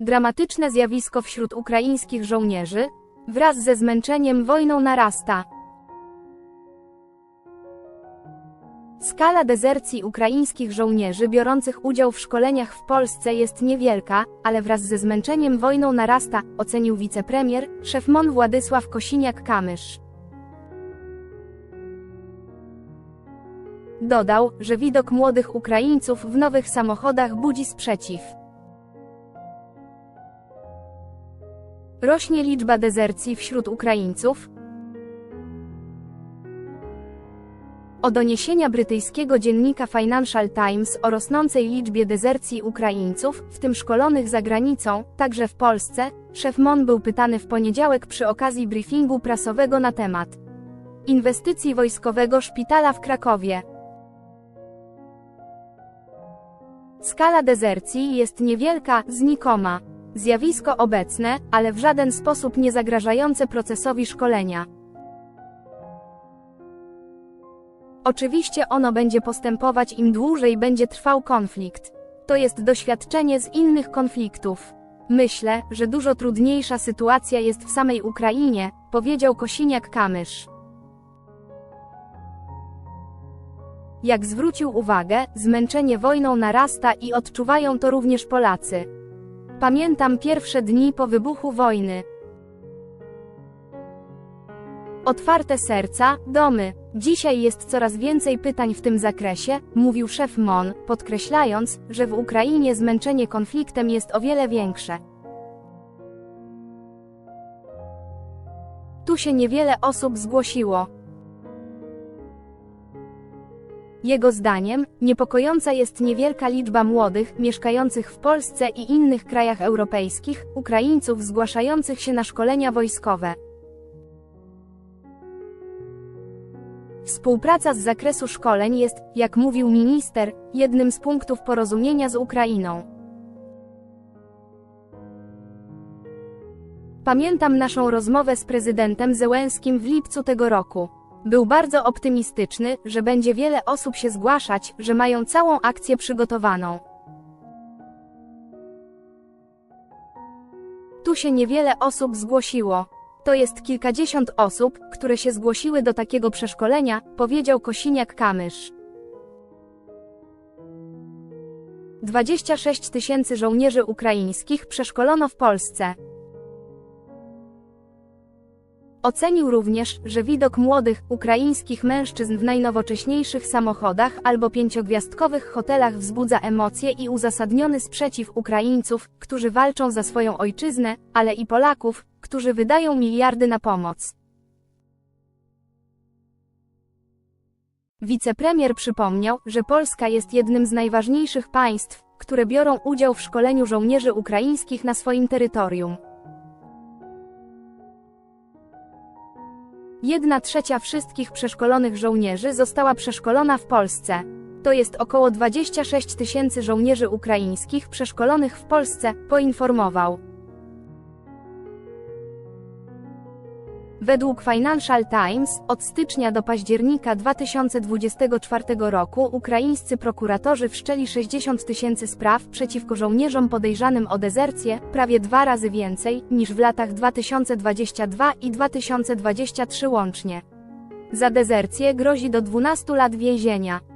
Dramatyczne zjawisko wśród ukraińskich żołnierzy, wraz ze zmęczeniem wojną narasta. Skala dezercji ukraińskich żołnierzy biorących udział w szkoleniach w Polsce jest niewielka, ale wraz ze zmęczeniem wojną narasta, ocenił wicepremier, szef MON Władysław Kosiniak-Kamysz. Dodał, że widok młodych Ukraińców w nowych samochodach budzi sprzeciw. Rośnie liczba dezercji wśród Ukraińców. O doniesienia brytyjskiego dziennika Financial Times o rosnącej liczbie dezercji Ukraińców, w tym szkolonych za granicą, także w Polsce, szef MON był pytany w poniedziałek przy okazji briefingu prasowego na temat inwestycji wojskowego szpitala w Krakowie. Skala dezercji jest niewielka, znikoma. Zjawisko obecne, ale w żaden sposób nie zagrażające procesowi szkolenia. Oczywiście ono będzie postępować im dłużej będzie trwał konflikt. To jest doświadczenie z innych konfliktów. Myślę, że dużo trudniejsza sytuacja jest w samej Ukrainie, powiedział Kosiniak-Kamysz. Jak zwrócił uwagę, zmęczenie wojną narasta i odczuwają to również Polacy. Pamiętam pierwsze dni po wybuchu wojny. Otwarte serca, domy. Dzisiaj jest coraz więcej pytań w tym zakresie, mówił szef MON, podkreślając, że w Ukrainie zmęczenie konfliktem jest o wiele większe. Tu się niewiele osób zgłosiło. Jego zdaniem, niepokojąca jest niewielka liczba młodych, mieszkających w Polsce i innych krajach europejskich, Ukraińców zgłaszających się na szkolenia wojskowe. Współpraca z zakresu szkoleń jest, jak mówił minister, jednym z punktów porozumienia z Ukrainą. Pamiętam naszą rozmowę z prezydentem Zełenskim w lipcu tego roku. Był bardzo optymistyczny, że będzie wiele osób się zgłaszać, że mają całą akcję przygotowaną. Tu się niewiele osób zgłosiło. To jest kilkadziesiąt osób, które się zgłosiły do takiego przeszkolenia, powiedział Kosiniak-Kamysz. 26 tysięcy żołnierzy ukraińskich przeszkolono w Polsce. Ocenił również, że widok młodych, ukraińskich mężczyzn w najnowocześniejszych samochodach albo pięciogwiazdkowych hotelach wzbudza emocje i uzasadniony sprzeciw Ukraińców, którzy walczą za swoją ojczyznę, ale i Polaków, którzy wydają miliardy na pomoc. Wicepremier przypomniał, że Polska jest jednym z najważniejszych państw, które biorą udział w szkoleniu żołnierzy ukraińskich na swoim terytorium. Jedna trzecia wszystkich przeszkolonych żołnierzy została przeszkolona w Polsce. To jest około 26 tysięcy żołnierzy ukraińskich przeszkolonych w Polsce, poinformował. Według Financial Times, od stycznia do października 2024 roku ukraińscy prokuratorzy wszczęli 60 tysięcy spraw przeciwko żołnierzom podejrzanym o dezercję, prawie dwa razy więcej niż w latach 2022 i 2023 łącznie. Za dezercję grozi do 12 lat więzienia.